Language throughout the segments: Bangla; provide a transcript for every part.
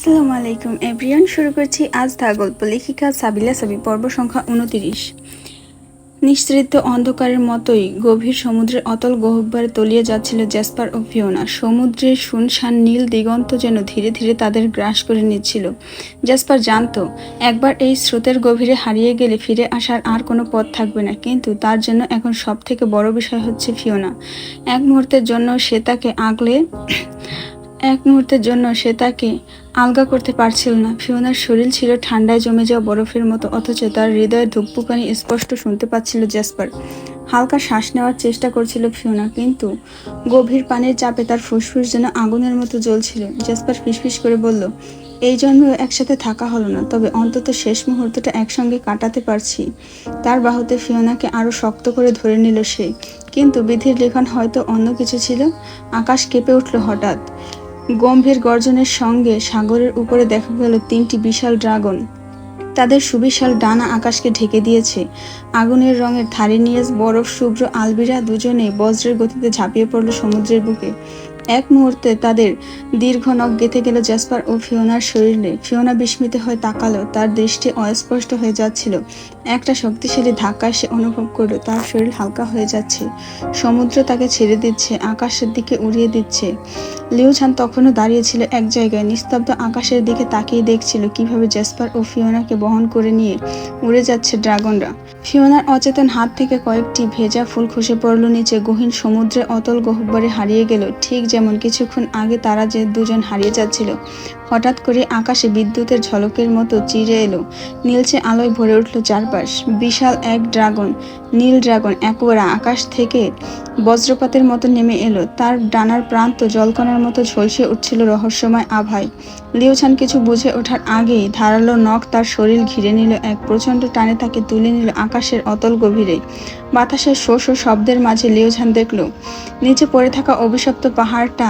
আসসালামু আলাইকুম এভরিয়ান শুরু করছি আজ দা গল্প লেখিকা সাবিলা সাবি পর্ব সংখ্যা উনতিরিশ। নিঃসৃত অন্ধকারের মতোই গভীর সমুদ্রের অতল গহ্বরে তলিয়ে যাচ্ছিল জ্যাসপার ও ফিওনা। সমুদ্রের শুনশান নীল দিগন্ত যেন ধীরে ধীরে তাদের গ্রাস করে নিচ্ছিল। জ্যাসপার জানতো, একবার এই স্রোতের গভীরে হারিয়ে গেলে ফিরে আসার আর কোনো পথ থাকবে না, কিন্তু তার জন্য এখন সব থেকে বড় বিষয় হচ্ছে ফিওনা। এক মুহূর্তের জন্য সে তাকে আগলে এক মুহূর্তের জন্য সে তাকে আলগা করতে পারছিল না। ফিওনার শরীর ছিল ঠান্ডায় জমে যাওয়া বরফের মতো, অথচ তার হৃদয়ের ধুকপুকানি স্পষ্ট শুনতে পাচ্ছিল জ্যাসপার। হালকা শ্বাস নেওয়ার চেষ্টা করছিল ফিওনা, কিন্তু গভীর পানির চাপে তার ফুসফুস যেন আগুনের মতো জ্বলছিল। জ্যাসপার ফিসফিস করে বলল, এই জন্মেও একসাথে থাকা হলো না, তবে অন্তত শেষ মুহূর্তটা একসঙ্গে কাটাতে পারছি। তার বাহুতে ফিওনাকে আরও শক্ত করে ধরে নিল সে, কিন্তু বিধির লেখন হয়তো অন্য কিছু ছিল। আকাশ কেঁপে উঠল হঠাৎ। গম্ভীর গর্জনের সঙ্গে সাগরের উপরে দেখা গেল তিনটি বিশাল ড্রাগন। তাদের সুবিশাল ডানা আকাশকে ঢেকে দিয়েছে। আগুনের রঙের থারিনিয়াস বরফ, শুভ্র আলবিরা দুজনে বজ্রের গতিতে ঝাঁপিয়ে পড়ল সমুদ্রের বুকে। এক মুহূর্তে তাদের দীর্ঘ নখ গেঁথে গেল জ্যাসপার ও ফিওনার শরীরে। ফিওনা বিস্মিত হয়ে তাকালো, তার দৃষ্টি অস্পষ্ট হয়ে যাচ্ছিল। একটা শক্তিশালী ধাক্কা সে অনুভব করল, তার শরীর হালকা হয়ে যাচ্ছে। সমুদ্র তাকে ছেড়ে দিচ্ছে, আকাশের দিকে উড়িয়ে দিচ্ছে। লিউছান তখনও দাঁড়িয়েছিল এক জায়গায়, নিস্তব্ধ আকাশের দিকে তাকিয়ে দেখছিল কীভাবে জ্যাসপার ও ফিওনাকে বহন করে নিয়ে উড়ে যাচ্ছে ড্রাগনরা। ফিওনার অচেতন হাত থেকে কয়েকটি ভেজা ফুল খসে পড়ল নিচে, গহীন সমুদ্রে অতল গহ্বরে হারিয়ে গেল, ঠিক যেমন কিছুক্ষণ আগে তারা যে দুজন হারিয়ে যাচ্ছিল হঠাৎ করে আকাশে বিদ্যুতের ঝলকের মতো চিরে এলো। নীলচে আলোয় ভরে উঠল চারপাশ। বিশাল এক ড্রাগন, নীল ড্রাগন, একবারা আকাশ থেকে বজ্রপাতের মতো নেমে এলো। তার ডানার প্রান্ত জলকণার মতো ঝলসে উঠছিল রহস্যময় আভায়। লিওছান কিছু বুঝে ওঠার আগেই ধারালো নখ তার শরীর ঘিরে নিল এক প্রচণ্ড টানে তাকে তুলে নিল আকাশের অতল গভীরে। বাতাসের শো শো শব্দের মাঝে লিওছান দেখল, নিচে পড়ে থাকা অভিশপ্ত পাহাড়টা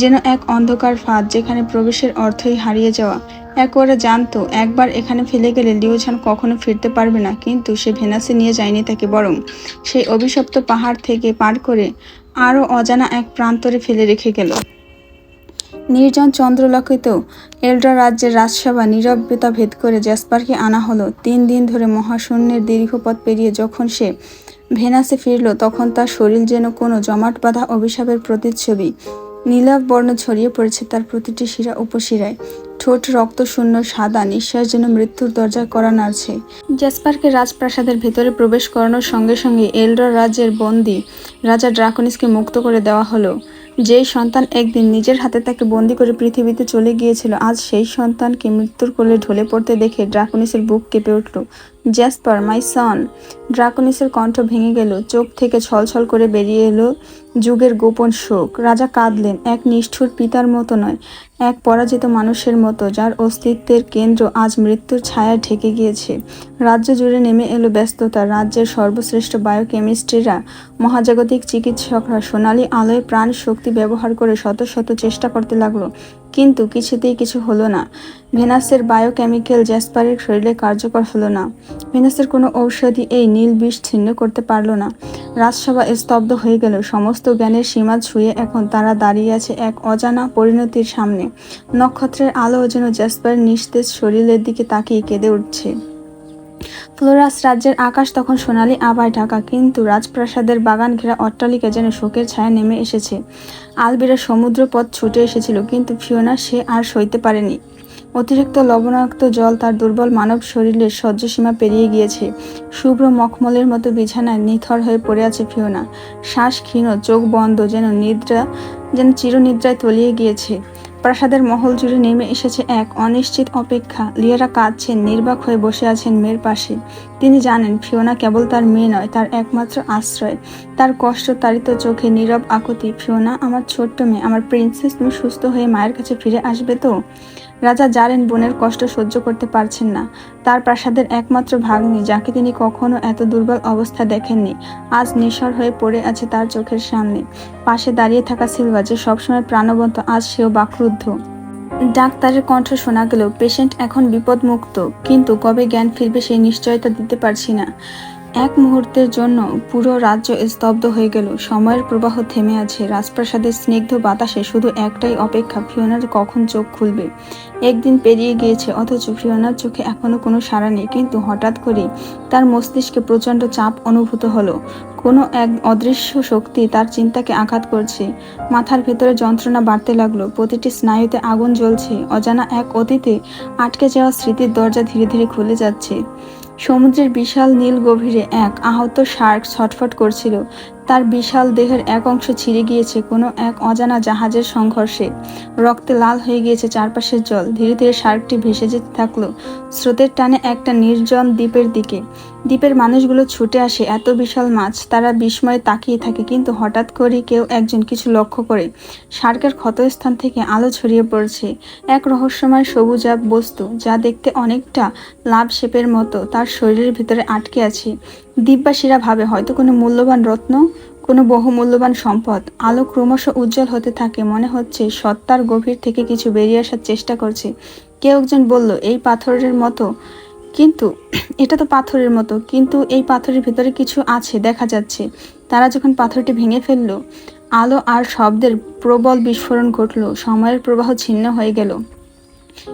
যেন এক অন্ধকার ফাঁদ যেখানে প্রবেশের অর্থই হারিয়ে যাওয়া। একবারে জানতো, একবার এখানে ফেলে গেলে লিওঝান কখনো ফিরতে পারবে না, কিন্তু সে ভেনাসে নিয়ে যায়নি তাকে বরং। সেই অভিশপ্ত পাহাড় থেকে পার করে আরও অজানা এক প্রান্তরে ফেলে রেখে গেল। নির্জন চন্দ্রলক্ষিতেও এলড্রা রাজ্যের রাজসভা নীরবতা ভেদ করে জ্যাসপারকে আনা হলো। তিন দিন ধরে মহাশূন্যের দীর্ঘ পথ পেরিয়ে যখন সে ভেনাসে ফিরল, তখন তার শরীর যেন কোনো জমাট বাঁধা অভিশাপের প্রতিচ্ছবি। নীলাভ বর্ণ ছড়িয়ে পড়েছে তার প্রতিটি শিরা উপশিরায়। ঠোঁট রক্তশূন্য সাদা, নিঃশ্বাস যেন মৃত্যুর দরজায় করা নাড়ছে। জ্যাসপারকে রাজপ্রাসাদের ভেতরে প্রবেশ করানোর সঙ্গে সঙ্গে এলডর রাজ্যের বন্দি রাজা ড্রাকনিসকে মুক্ত করে দেওয়া হলো। যেই সন্তান একদিন নিজের হাতে তাকে বন্দি করে পৃথিবীতে চলে গিয়েছিল, আজ সেই সন্তানকে মৃত্যুর কোলে ঢলে পড়তে দেখে ড্রাকনিসের বুক কেঁপে উঠল। জ্যাসপার মাই সন! ড্রাকনিসের কণ্ঠ ভেঙে গেল, চোখ থেকে ছলছল করে বেরিয়ে এলো যুগের গোপন শোক। রাজা কাঁদলেন, এক নিষ্ঠুর পিতার মতো নয়, এক পরাজিত মানুষের মতো, যার অস্তিত্বের কেন্দ্র আজ মৃত্যুর ছায়া ঢেকে গিয়েছে। রাজ্য জুড়ে নেমে এলো ব্যস্ততা। রাজ্যের সর্বশ্রেষ্ঠ বায়োকেমিস্ট্রিরা, মহাজাগতিক চিকিৎসকরা, সোনালী আলোয় প্রাণ শক্তি ব্যবহার করে শত শত চেষ্টা করতে লাগল। কিন্তু কিছুতেই কিছু হলো না। ভেনাসের বায়োকেমিক্যাল জ্যাসপারের শরীরে কার্যকর হলো না। ভেনাসের কোনো ঔষধি এই নীল বিষ ছিন্ন করতে পারল না। রাজসভা স্তব্ধ হয়ে গেল। সমস্ত জ্ঞানের সীমা ছুঁয়ে এখন তারা দাঁড়িয়ে আছে এক অজানা পরিণতির সামনে। নক্ষত্রের আলো যেন জ্যাসপার নিস্তেজ শরীরের দিকে তাকিয়ে কেঁদে উঠছে। ফ্লোরাস রাজ্যের আকাশ তখন সোনালি আবায় ঢাকা, কিন্তু রাজপ্রাসাদের বাগান ঘেরা অট্টালিকা যেন শোকের ছায়া নেমে এসেছে। আলবিরা সমুদ্র পথ ছুটে এসেছিল, কিন্তু ফিওনা সে আর সইতে পারেনি। অতিরিক্ত লবণাক্ত জল তার দুর্বল মানব শরীরের সহ্যসীমা পেরিয়ে গিয়েছে। শুভ্র মখমলের মতো বিছানায় নিথর হয়ে পড়ে আছে ফিওনা। শ্বাস ক্ষীণ চোখ বন্ধ যেন নিদ্রা, যেন চিরনিদ্রায় তলিয়ে গিয়েছে। প্রাসাদের মহল জুড়ে নেমে এসেছে এক অনিশ্চিত অপেক্ষা। লিয়ারা কাঁদছেন, নির্বাক হয়ে বসে আছেন মেয়ের পাশে। তিনি জানেন, ফিওনা কেবল তার মেয়ে নয়, তার একমাত্র আশ্রয়। তার কষ্ট তারিত চোখে নীরব আকুতি, ফিওনা, আমার ছোট্ট মেয়ে, আমার প্রিন্সেস, তুমি সুস্থ হয়ে মায়ের কাছে ফিরে আসবে তো? রাজা জানেন বোনের কষ্ট সহ্য করতে পারছেন না। তার প্রাসাদের একমাত্র ভাগ্নি, যাকে তিনি কখনো এত দুর্বল অবস্থা দেখেননি, আজ নিঃস্বর হয়ে পড়ে আছে তার চোখের সামনে। পাশে দাঁড়িয়ে থাকা সিলভা যে সবসময় প্রাণবন্ত, আজ সেও বাক্রুদ্ধ। ডাক্তারের কণ্ঠ শোনা গেল, পেশেন্ট এখন বিপদমুক্ত, কিন্তু কবে জ্ঞান ফিরবে সেই নিশ্চয়তা দিতে পারছি না। এক মুহূর্তের জন্য পুরো রাজ্য স্তব্ধ হয়ে গেল। সময়ের প্রবাহ থেমে আছে। রাজপ্রাসাদের স্নিগ্ধ বাতাসে শুধু একটাই অপেক্ষা, ফিওনার কখন চোখ খুলবে? একদিন পেরিয়ে গিয়েছে, অথচ ফিওনার চোখে এখনও কোনো সাড়া নেই। কিন্তু হঠাৎ করেই তার মস্তিষ্কে প্রচণ্ড চাপ অনুভূত হলো। কোনো এক অদৃশ্য শক্তি তার চিন্তাকে আঘাত করছে। মাথার ভেতরে যন্ত্রণা বাড়তে লাগল। প্রতিটি স্নায়ুতে আগুন জ্বলছে। অজানা এক অতীতে আটকে যাওয়া স্মৃতির দরজা ধীরে ধীরে খুলে যাচ্ছে। সমুদ্রের বিশাল নীল গভীরে এক আহত শার্ক ছটফট করছিল। তার বিশাল দেহের এক অংশ ছিঁড়ে গিয়েছে, কোনো এক অজানা জাহাজের সংঘর্ষে। রক্তে লাল হয়ে গিয়েছে চারপাশের জল। ধীরে ধীরে শার্কটি ভেসে যেতে থাকল স্রোতের টানে একটা নির্জন দ্বীপের দিকে। দ্বীপের মানুষগুলো ছুটে আসে এত বিশাল মাছ, তারা বিস্ময়ে তাকিয়ে থাকে, কিন্তু হঠাৎ করে কেউ একজন কিছু লক্ষ্য করে। শার্কের ক্ষতস্থান থেকে আলো ছড়িয়ে পড়ছে। এক রহস্যময় সবুজাব বস্তু, যা দেখতে অনেকটা লাভ শেপের মতো, তার শরীরের ভিতরে আটকে আছে। দ্বীপবাসীরা ভাবে, হয়তো কোনো মূল্যবান রত্ন কোনো বহুমূল্যবান সম্পদ। আলো ক্রমশ উজ্জ্বল হতে থাকে, মনে হচ্ছে সত্তার গভীর থেকে কিছু বেরিয়ে আসার চেষ্টা করছে। কেউ একজন বলল, এই পাথরের মতো। কিন্তু এটা তো পাথরের মতো, কিন্তু এই পাথরের ভিতরে কিছু আছে, দেখা যাচ্ছে। তারা যখন পাথরটি ভেঙে ফেলল, আলো আর শব্দের প্রবল বিস্ফোরণ ঘটল, সময়ের প্রবাহ ছিন্ন হয়ে গেল।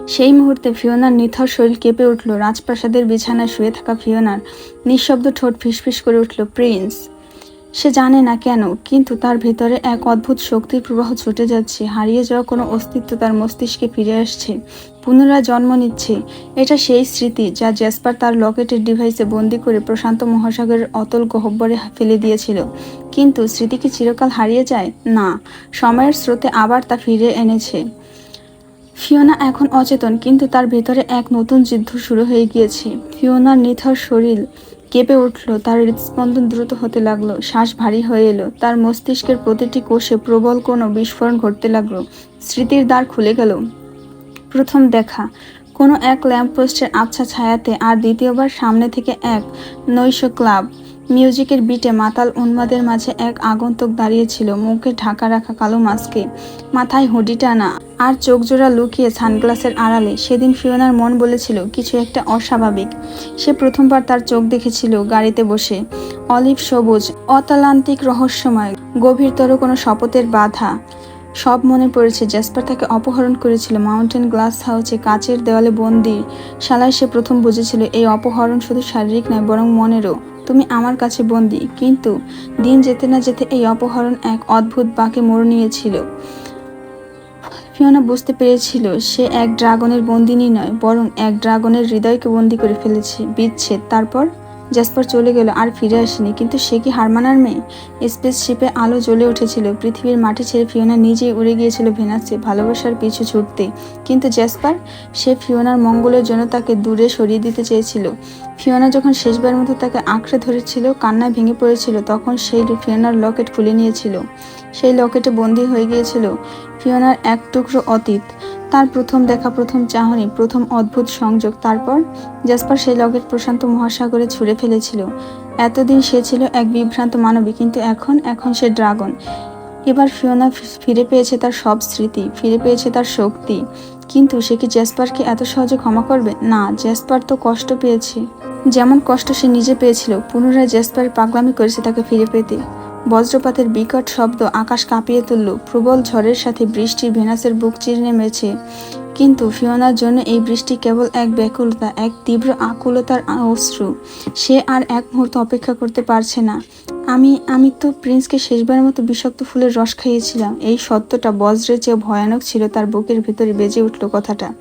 সেই মুহূর্তে ফিওনার নিথর শরীর কেঁপে উঠল, রাজপ্রাসাদের বিছানায় শুয়ে থাকা ফিওনার নিঃশব্দ ঠোঁট ফিসফিস করে উঠল, প্রিন্স। সে জানে না কেন, কিন্তু তার ভেতরে এক অদ্ভুত শক্তির প্রবাহ ছুটে যাচ্ছে, হারিয়ে যাওয়া কোনো অস্তিত্ব তার মস্তিষ্কে ফিরে আসছে, পুনরায় জন্ম নিচ্ছে। এটা সেই স্মৃতি যা জ্যাসপার তার লকেটের ডিভাইসে বন্দি করে প্রশান্ত মহাসাগরের অতল গহ্বরে ফেলে দিয়েছিল। কিন্তু স্মৃতি কি চিরকাল হারিয়ে যায়? না, সময়ের স্রোতে আবার তা ফিরে এনেছে। ফিওনা এখন অচেতন, কিন্তু তার ভেতরে এক নতুন যুদ্ধ শুরু হয়ে গিয়েছে। ফিওনার নিথর শরীর কেঁপে উঠল, তার হৃদস্পন্দন দ্রুত হতে লাগল, শ্বাস ভারী হয়ে এলো, তার মস্তিষ্কের প্রতিটি কোষে প্রবল কোনো বিস্ফোরণ ঘটতে লাগল, স্মৃতির দ্বার খুলে গেল। প্রথম দেখা, কোনো এক ল্যাম্পপোস্টের আবছা ছায়াতে আর দ্বিতীয়বার সামনে থেকে এক নৈশ ক্লাব। মিউজিকের বিটে মাতাল উন্মাদের মাঝে এক আগন্তুক দাঁড়িয়েছিল, মুখে ঢাকা রাখা কালো মাস্কে। মাথায় হুডি টানা, আর চোখ জোড়া লুকিয়ে সানগ্লাসের আড়ালে। সেদিন ফিওনার মন বলেছিল, কিছু একটা অস্বাভাবিক। সে প্রথমবার তার চোখ দেখেছিল গাড়িতে বসে। অলিভ সবুজ, অতালান্তিক রহস্যময়, গভীরতর কোনো শপথের বাধা। সব মনে পড়েছে, জ্যাসপার তাকে অপহরণ করেছিল। মাউন্টেন গ্লাস হাউসে কাচের দেওয়ালে বন্দি শালায় সে প্রথম বুঝেছিল, এই অপহরণ শুধু শারীরিক নয়, বরং মনেরও। তুমি আমার কাছে বন্দি, কিন্তু দিন যেতে না যেতে এই অপহরণ এক অদ্ভুত বাঁকে মোড় নিয়েছিল। ফিওনা বুঝতে পেরেছিল সে এক ড্রাগনের বন্দিনী নয়, বরং এক ড্রাগনের হৃদয়কে বন্দি করে ফেলেছে, বিচ্ছেদ। তারপর? জাসপার চলে গেল আর ফিরে আসেনি। কিন্তু সে কি হারমানার মেয়ে? স্পেস শিপে আলো জ্বলে উঠেছিল। পৃথিবীর মাটি ছেড়ে ফিওনা নিজেই উড়ে গিয়েছিল ভেনাসে, ভালোবাসার পিছু ছুটতে কিন্তু জ্যাসপার সে ফিওনার মঙ্গলের জন্য তাকে দূরে সরিয়ে দিতে চেয়েছিল। ফিওনা যখন শেষবার মতো তাকে আঁকড়ে ধরেছিল, কান্নায় ভেঙে পড়েছিল, তখন সেই ফিওনার লকেট খুলে নিয়েছিল। সেই লকেটে বন্দি হয়ে গিয়েছিল ফিওনার এক টুকরো অতীত। তার প্রথম দেখা, প্রথম চাহনি, প্রথম অদ্ভুত সংযোগ। তারপর জাসপার সেই লকেট প্রশান্ত মহাসাগরে ছুঁড়ে ফেলেছিল। এতদিন সে ছিল এক বিভ্রান্ত মানবী, কিন্তু এখন এখন সে ড্রাগন। এবার ফিওনা ফিরে পেয়েছে তার সব স্মৃতি, ফিরে পেয়েছে তার শক্তি। কিন্তু সে কি জ্যাসপারকে এত সহজে ক্ষমা করবে? না জ্যাসপার তো কষ্ট পেয়েছে। যেমন কষ্ট সে নিজে পেয়েছিল, পুনরায় জ্যাসপার পাগলামি করেছে তাকে ফিরে পেতে। বজ্রপাতের বিকট শব্দ আকাশ কাঁপিয়ে তুলল। প্রবল ঝড়ের সাথে বৃষ্টি ভেনাসের বুক চিরে নেমেছে। কিন্তু ফিওনার জন্য এই বৃষ্টি কেবল এক ব্যাকুলতা, এক তীব্র আকুলতার অশ্রু। সে আর এক মুহূর্ত অপেক্ষা করতে পারছে না। আমি আমি তো প্রিন্সকে শেষবারের মতো বিষাক্ত ফুলের রস খাইয়েছিলাম। এই সত্যটা বজ্রের চেয়ে ভয়ানক ছিল তার বুকের ভিতরে বেজে উঠল কথাটা।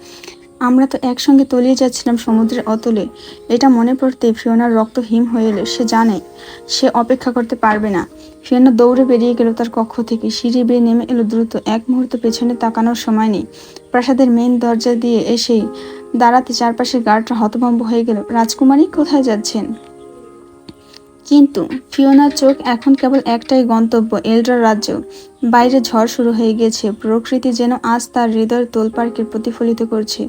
আমরা তো একসঙ্গে তলিয়ে যাচ্ছিলাম সমুদ্রের অতলে। এটা মনে পড়তে ফিওনার রক্ত হিম হয়ে এলো। সে জানে, সে অপেক্ষা করতে পারবে না। ফিওনা দৌড়ে বেরিয়ে গেল তার কক্ষ থেকে। সিঁড়ি বেয়ে নেমে এলো দ্রুত। এক মুহূর্ত পেছনে তাকানোর সময় নেই। প্রাসাদের মেন দরজা দিয়ে এসেই দাঁড়াতে চারপাশের গার্ডরা হতভম্ব হয়ে গেল। রাজকুমারী কোথায় যাচ্ছেন? কিন্তু ফিওনার চোখ এখন কেবল একটাই গন্তব্য, এলড্রা রাজ্য। বাইরে ঝড় শুরু হয়ে গেছে, প্রকৃতি যেন আজ তার হৃদয়ের তোলপার্কে প্রতিফলিত করছে।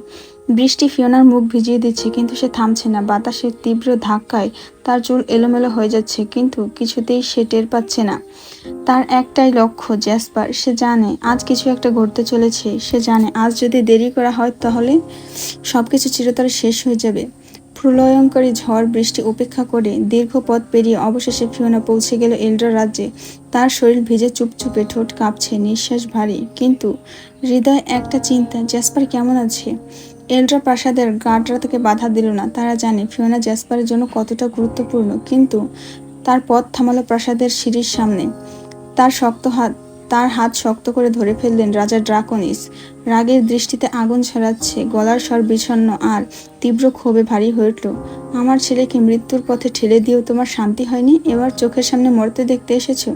বৃষ্টি ফিওনার মুখ ভিজিয়ে দিচ্ছে, কিন্তু সে থামছে না। বাতাসের তীব্র ধাক্কায় তার চুল এলোমেলো হয়ে যাচ্ছে, কিন্তু কিছুতেই সে টের পাচ্ছে না। তার একটাই লক্ষ্য, জ্যাসপার, সে জানে আজ কিছু একটা ঘটতে চলেছে। সে জানে আজ যদি দেরি করা হয়, তাহলে সবকিছু চিরতরে শেষ হয়ে যাবে। প্রলয়ঙ্করী ঝড় বৃষ্টি উপেক্ষা করে দীর্ঘ পথ পেরিয়ে অবশেষে ফিওনা পৌঁছে গেল এলড্রা রাজ্যে। তার শরীর ভিজে চুপচুপে, ঠোঁট কাঁপছে, নিঃশ্বাস ভারী। কিন্তু হৃদয় একটা চিন্তা, জ্যাসপার কেমন আছে? এলড্রা প্রাসাদের গার্ডরা তাকে বাধা দিল না। তারা জানে ফিওনা জ্যাসপারের জন্য কতটা গুরুত্বপূর্ণ, কিন্তু তার পথ থামালো প্রাসাদের সিঁড়ির সামনে। তার শক্ত হাত তার হাত শক্ত করে ধরে ফেললেন রাজা ড্রাকনিস। রাগের দৃষ্টিতে আগুন ছড়াচ্ছে, গলার স্বর বিষণ্ণ আর তীব্র ক্ষোভে ভারী হয়ে উঠল। আমার ছেলেকে মৃত্যুর পথে ঠেলে দিয়েও তোমার শান্তি হয়নি? এবার চোখের সামনে মরতে দেখতে এসেছ?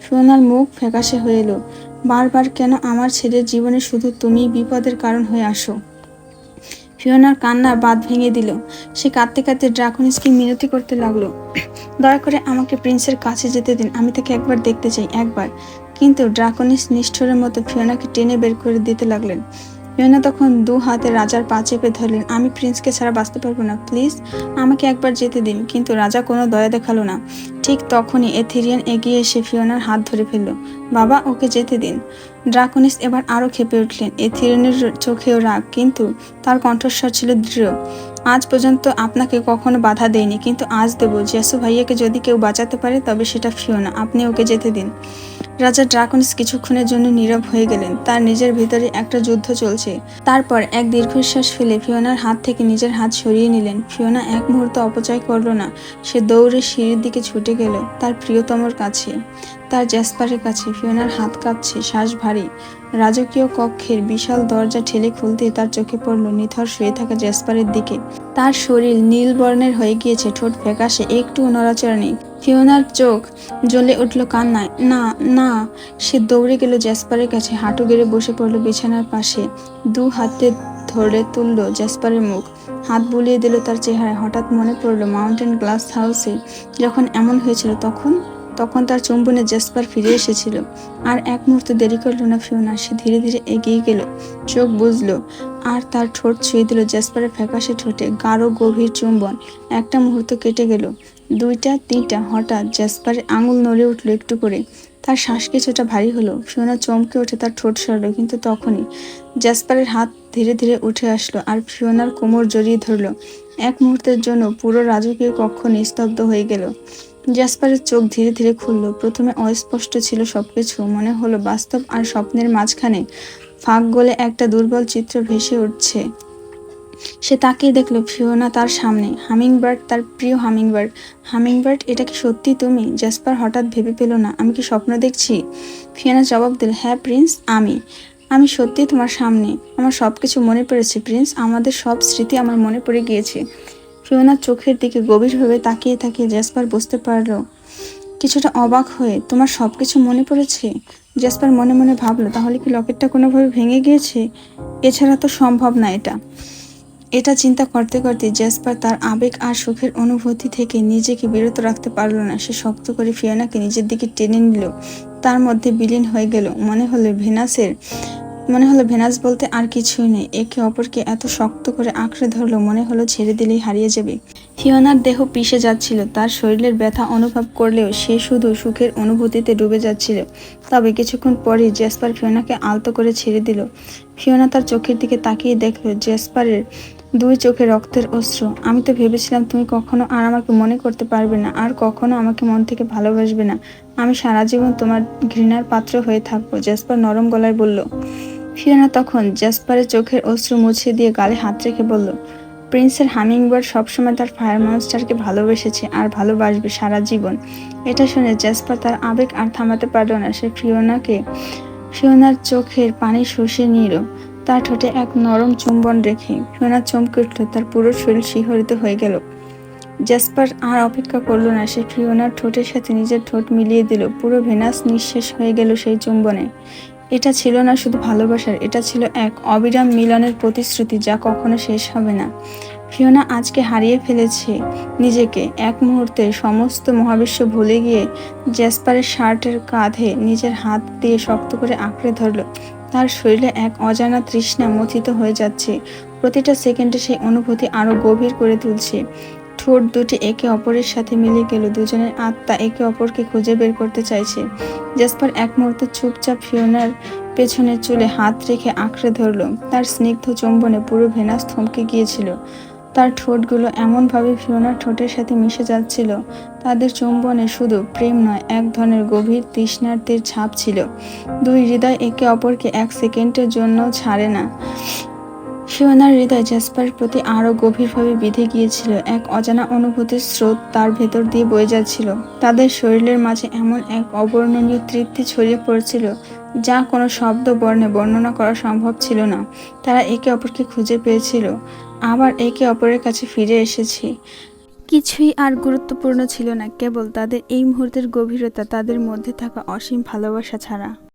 সোনার মুখ ফ্যাকাশে হয়ে এলো। বারবার কেন আমার ছেলের জীবনে শুধু তুমিই বিপদের কারণ হয়ে আসো? ফিওনার কান্নার বাঁধ ভেঙে দিল। সে কাঁদতে কাঁদতে ড্রাকনিসকে মিনতি করতে লাগল। দয়া করে আমাকে প্রিন্সের কাছে যেতে দিন, আমি তাকে একবার দেখতে চাই, একবার। কিন্তু ড্রাকনিস নিষ্ঠুরের মতো ফিওনাকে টেনে বের করে দিতে লাগলেন। ফিওনা তখন দু হাতে রাজার পা চেপে ধরলেন, আমি প্রিন্সকে ছাড়া বাঁচতে পারব না, প্লিজ। আমাকে একবার যেতে দিন, কিন্তু রাজা কোনো দয়া দেখাল না। ঠিক তখনই এথিরিয়ান এগিয়ে এসে ফিওনার হাত ধরে ফেলল, বাবা, ওকে যেতে দিন। ড্রাকনিস এবার আরও খেপে উঠলেন, এথেরিয়ানের চোখেও রাগ, কিন্তু তার কণ্ঠস্বর ছিল দৃঢ়। আজ পর্যন্ত আপনাকে কখনো বাধা দেয়নি কিন্তু আজ দেবো। জেসু ভাইয়াকে যদি কেউ বাঁচাতে পারে, তবে সেটা ফিওনা, আপনি ওকে যেতে দিন। রাজা ড্রাকনস কিছুক্ষণের জন্য নীরব হয়ে গেলেন। তার নিজের ভিতরে একটা যুদ্ধ চলছে। তারপর এক দীর্ঘশ্বাস ফেলে ফিওনার হাত থেকে নিজের হাত সরিয়ে নিলেন। ফিওনা এক মুহূর্ত অপচয় করল না। সে দৌড়ে সিঁড়ির দিকে ছুটে গেল তার প্রিয়তমর কাছে, তার জ্যাসপারের কাছে। ফিওনার হাত কাঁপছে, শ্বাস ভারী। রাজকীয় কক্ষের বিশাল দরজা ঠেলে খুলতে তার চোখে পড়ল নিথর শুয়ে থাকা জ্যাসপারের দিকে। তার শরীর নীল বর্ণের হয়ে গিয়েছে, ঠোঁট ফ্যাকাশে, একটু নড়াচড়া নেই। ফিওনার চোখ জ্বলে উঠল কান্নায়। না না, সে দৌড়ে গেল জ্যাসপারের কাছে, হাঁটু গেড়ে বসে পড়ল বিছানার পাশে। দু হাতে ধরে তুলল জ্যাসপারের মুখ। হাত বুলিয়ে দিল তার চেহারায়। হঠাৎ মনে পড়ল মাউন্টেন গ্লাস হাউসে যখন এমন হয়েছিল তখন তখন তার চুম্বনে জেসপার ফিরে এসেছিল। আর এক মুহূর্ত দেরি করল না ফিওনা, সে ধীরে ধীরে এগিয়ে গেল। চোখ বুঝলো আর তার ঠোঁট ছুঁয়ে দিল জেসপারের ফ্যাকাশে ঠোঁটে, গাঢ় গভীর চুম্বন। একটা মুহূর্ত কেটে গেল। দুইটা, তিনটা, হঠাৎ জেসপারের আঙুল নড়ে উঠল একটু করে। তার শ্বাস কিছুটা ভারী হলো। ফিওনা চমকে ওঠে তার ঠোঁট সরল, কিন্তু তখনই জ্যাসপারের হাত ধীরে ধীরে উঠে আসলো আর ফিওনার কোমর জড়িয়ে ধরলো। এক মুহূর্তের জন্য পুরো রাজকীয় কক্ষ নিস্তব্ধ হয়ে গেল। জ্যাসপারের চোখ ধীরে ধীরে খুলল। প্রথমে অস্পষ্ট ছিল সবকিছু, মনে হলো বাস্তব আর স্বপ্নের মাঝখানে ফাঁক গলে একটা দুর্বল চিত্র ভেসে উঠছে। সে তাকিয়ে দেখল, ফিওনা তার সামনে। হামিংবার্ড তার প্রিয় হামিংবার্ড। হামিংবার্ড, এটা কি সত্যি তুমি? জ্যাসপার হঠাৎ ভেবে পেল না, আমি কি স্বপ্ন দেখছি? ফিওনা জবাব দিল হ্যাঁ প্রিন্স, আমি। আমি সত্যি তোমার সামনে। আমার সব কিছু মনে পড়েছে প্রিন্স, আমাদের সব স্মৃতি আমার মনে পড়ে গিয়েছে। ফিওনার চোখের দিকে গভীরভাবে তাকিয়ে তাকিয়ে জ্যাসপার বুঝতে পারল, কিছুটা অবাক হয়ে তোমার সব কিছু মনে পড়েছে? জ্যাসপার মনে মনে ভাবলো, তাহলে কি লকেটটা কোনোভাবে ভেঙে গিয়েছে? এছাড়া তো সম্ভব না এটা। এটা চিন্তা করতে করতে জ্যাসপার তার আবেগ আর সুখের অনুভূতি থেকে নিজেকে বিরত রাখতে পারল না। সে শক্ত করে ফিওনাকে নিজের দিকে টেনে নিল। তার মধ্যে বিলীন হয়ে গেল। মনে হলো ভেনাসের মনে হলো ভেনাস বলতে আর কিছুই নেই। একে অপরকে এত শক্ত করে আঁকড়ে ধরলো, মনে হলো ছেড়ে দিলেই হারিয়ে যাবে। ফিওনার দেহ পিষে যাচ্ছিল, তার শরীরের ব্যথা অনুভব করলেও সে শুধু সুখের অনুভূতিতে ডুবে যাচ্ছিল। তবে কিছুক্ষণ পরে জেসপার ফিওনাকে আলতো করে ছেড়ে দিল। ফিওনা তার চোখের দিকে তাকিয়ে দেখল, জেসপারের দুই চোখে রক্তের অস্ত্র আমি তো ভেবেছিলাম তুমি কখনো আর আমাকে মনে করতে পারবে না, আর কখনো আমাকে মন থেকে ভালোবাসবে না। আমি সারা জীবন তোমার ঘৃণার পাত্র হয়ে থাকব, জেসপার নরম গলায় বলল। ফিওনা তখন জ্যাসপারের চোখের অশ্রু মুছে দিয়ে গালে হাত রেখে বলল, প্রিন্সের হামিংবার্ড সবসময় তার ফায়ার মনস্টারকে ভালোবেসেছে আর ভালোবাসবে সারা জীবন এটা শুনে জ্যাসপার তার আবেগ আর থামাতে পারল না। সে ফিওনাকে ফিওনার চোখের পানি শুষে নিল। তার ঠোঁটে এক নরম চুম্বন রেখে ফিওনার চমকে উঠল। তার পুরো শরীর শিহরিত হয়ে গেল। জ্যাসপার আর অপেক্ষা করল না। সে ফিওনার ঠোঁটের সাথে নিজের ঠোঁট মিলিয়ে দিল। পুরো ভেনাস নিঃশেষ হয়ে গেল সেই চুম্বনে। এটা ছিল না শুধু ভালোবাসার, এটা ছিল এক অবিরাম মিলনের প্রতিশ্রুতি যা কখনো শেষ হবে না। ফিওনা আজকে হারিয়ে ফেলেছে নিজেকে। এক মুহূর্তে সমস্ত মহাবিশ্ব ভুলে গিয়ে জ্যাসপারের শার্টের কাঁধে নিজের হাত দিয়ে শক্ত করে আঁকড়ে ধরল। তার শরীরে এক অজানা তৃষ্ণা মথিত হয়ে যাচ্ছে। প্রতিটা সেকেন্ডে সেই অনুভূতি আরও গভীর করে তুলছে। ঠোঁট দুটি একে অপরের সাথে মিলে গেল। দুজনের আত্মা একে অপরকে খুঁজে বের করতে চাইছে। জাসপার এক মুহূর্ত চুপচাপ ফিওনার পেছনের চুলে হাত রেখে আঁকড়ে ধরল। তার স্নিগ্ধ চুম্বনে পুরো ভেনাস থমকে গিয়েছিল। তার ঠোঁটগুলো এমনভাবে ফিওনার ঠোঁটের সাথে মিশে যাচ্ছিল। তাদের চুম্বনে শুধু প্রেম নয়, এক ধরনের গভীর তৃষ্ণার্তের ছাপ ছিল। দুই হৃদয় একে অপরকে এক সেকেন্ডের জন্য ছাড়ে না। ফিওনার হৃদয় জ্যাসপারের প্রতি আরও গভীরভাবে বিঁধে গিয়েছিল। এক অজানা অনুভূতির স্রোত তার ভেতর দিয়ে বয়ে যাচ্ছিল। তাদের শরীরের মাঝে এমন এক অবর্ণনীয় তৃপ্তি ছড়িয়ে পড়ছিল, যা কোনো শব্দ, বর্ণে বর্ণনা করা সম্ভব ছিল না। তারা একে অপরকে খুঁজে পেয়েছিল। আবার একে অপরের কাছে ফিরে এসেছি। কিছুই আর গুরুত্বপূর্ণ ছিল না, কেবল তাদের এই মুহূর্তের গভীরতা, তাদের মধ্যে থাকা অসীম ভালোবাসা ছাড়া।